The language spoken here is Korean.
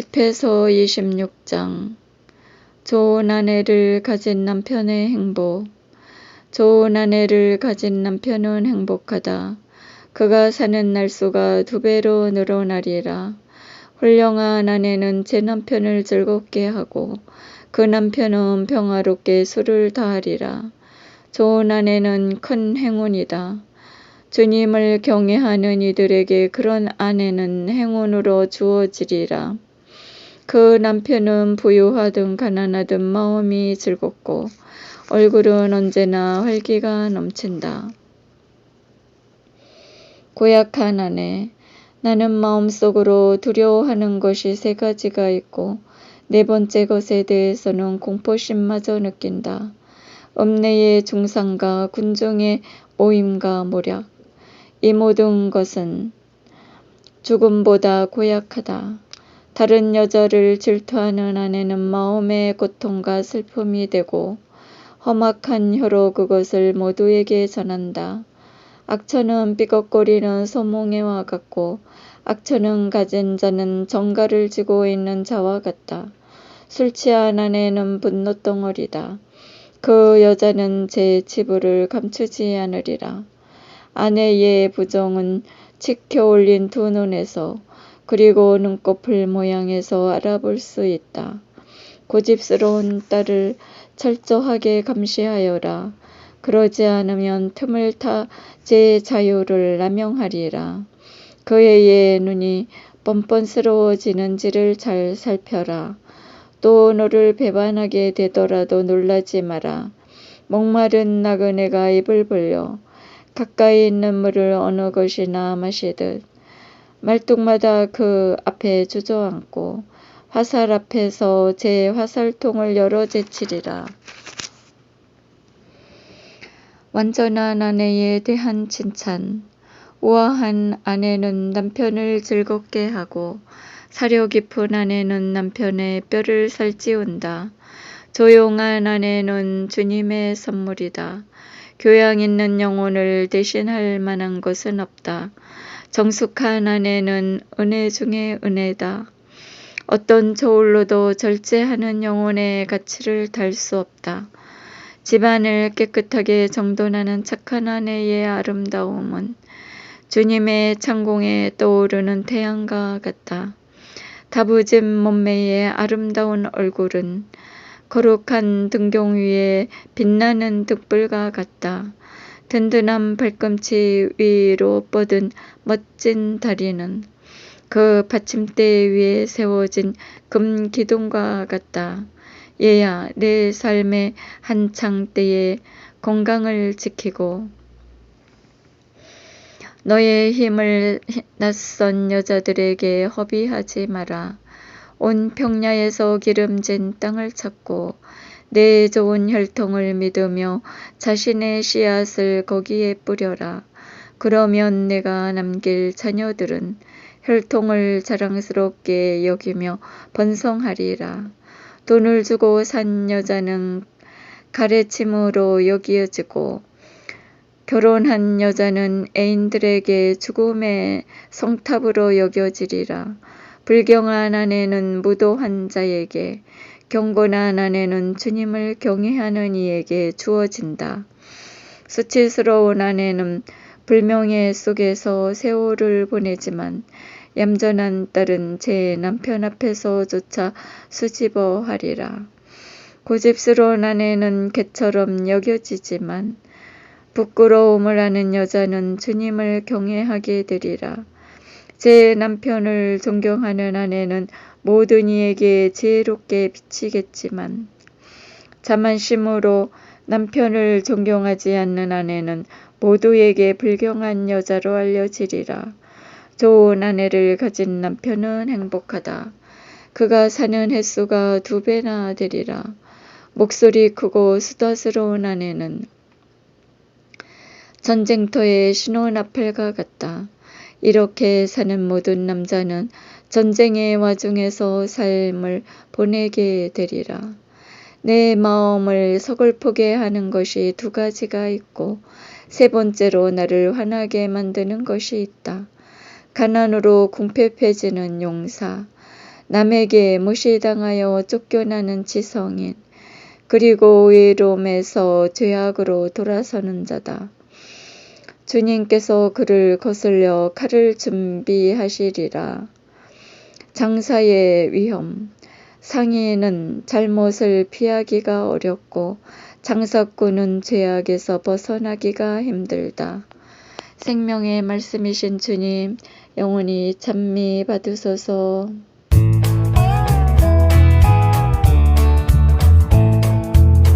10회서 26장 좋은 아내를 가진 남편의 행복 좋은 아내를 가진 남편은 행복하다. 그가 사는 날수가 두 배로 늘어나리라. 훌륭한 아내는 제 남편을 즐겁게 하고 그 남편은 평화롭게 술을 다하리라. 좋은 아내는 큰 행운이다. 주님을 경외하는 이들에게 그런 아내는 행운으로 주어지리라. 그 남편은 부유하든 가난하든 마음이 즐겁고 얼굴은 언제나 활기가 넘친다. 고약한 아내, 나는 마음속으로 두려워하는 것이 세 가지가 있고 네 번째 것에 대해서는 공포심마저 느낀다. 읍내의 중상과 군중의 모임과 모략. 이 모든 것은 죽음보다 고약하다. 다른 여자를 질투하는 아내는 마음의 고통과 슬픔이 되고 험악한 혀로 그것을 모두에게 전한다. 악처는 삐걱거리는 소몽이와 같고 악처는 가진 자는 정가를 쥐고 있는 자와 같다. 술 취한 아내는 분노덩어리다. 그 여자는 제 치부를 감추지 않으리라. 아내의 부정은 치켜 올린 두 눈에서 그리고 눈꺼풀 모양에서 알아볼 수 있다. 고집스러운 딸을 철저하게 감시하여라. 그러지 않으면 틈을 타 제 자유를 남용하리라. 그의 눈이 뻔뻔스러워지는지를 잘 살펴라. 또 너를 배반하게 되더라도 놀라지 마라. 목마른 나그네가 입을 벌려 가까이 있는 물을 어느 것이나 마시듯 말뚝마다 그 앞에 주저앉고 화살 앞에서 제 화살통을 열어 제치리라. 완전한 아내에 대한 칭찬. 우아한 아내는 남편을 즐겁게 하고 사려 깊은 아내는 남편의 뼈를 살찌운다. 조용한 아내는 주님의 선물이다. 교양 있는 영혼을 대신할 만한 것은 없다. 정숙한 아내는 은혜 중에 은혜다. 어떤 저울로도 절제하는 영혼의 가치를 달 수 없다. 집안을 깨끗하게 정돈하는 착한 아내의 아름다움은 주님의 창공에 떠오르는 태양과 같다. 다부진 몸매의 아름다운 얼굴은 거룩한 등경 위에 빛나는 등불과 같다. 든든한 발꿈치 위로 뻗은 멋진 다리는 그 받침대 위에 세워진 금 기둥과 같다. 얘야, 내 삶의 한창 때에 건강을 지키고 너의 힘을 낯선 여자들에게 허비하지 마라. 온 평야에서 기름진 땅을 찾고 내 좋은 혈통을 믿으며 자신의 씨앗을 거기에 뿌려라. 그러면 내가 남길 자녀들은 혈통을 자랑스럽게 여기며 번성하리라. 돈을 주고 산 여자는 가래침으로 여기어지고 결혼한 여자는 애인들에게 죽음의 성탑으로 여겨지리라. 불경한 아내는 무도한 자에게 경건한 아내는 주님을 경외하는 이에게 주어진다. 수치스러운 아내는 불명예 속에서 세월을 보내지만 얌전한 딸은 제 남편 앞에서조차 수집어 하리라. 고집스러운 아내는 개처럼 여겨지지만 부끄러움을 하는 여자는 주님을 경외하게 되리라. 제 남편을 존경하는 아내는 모든 이에게 지혜롭게 비치겠지만 자만심으로 남편을 존경하지 않는 아내는 모두에게 불경한 여자로 알려지리라. 좋은 아내를 가진 남편은 행복하다. 그가 사는 횟수가 두 배나 되리라. 목소리 크고 수다스러운 아내는 전쟁터의 신호나팔과 같다. 이렇게 사는 모든 남자는 전쟁의 와중에서 삶을 보내게 되리라. 내 마음을 서글프게 하는 것이 두 가지가 있고 세 번째로 나를 화나게 만드는 것이 있다. 가난으로 궁핍해지는 용사. 남에게 무시당하여 쫓겨나는 지성인, 그리고 외로움에서 죄악으로 돌아서는 자다. 주님께서 그를 거슬려 칼을 준비하시리라. 장사의 위험. 상인은 잘못을 피하기가 어렵고 장사꾼은 죄악에서 벗어나기가 힘들다. 생명의 말씀이신 주님, 영원히 찬미 받으소서.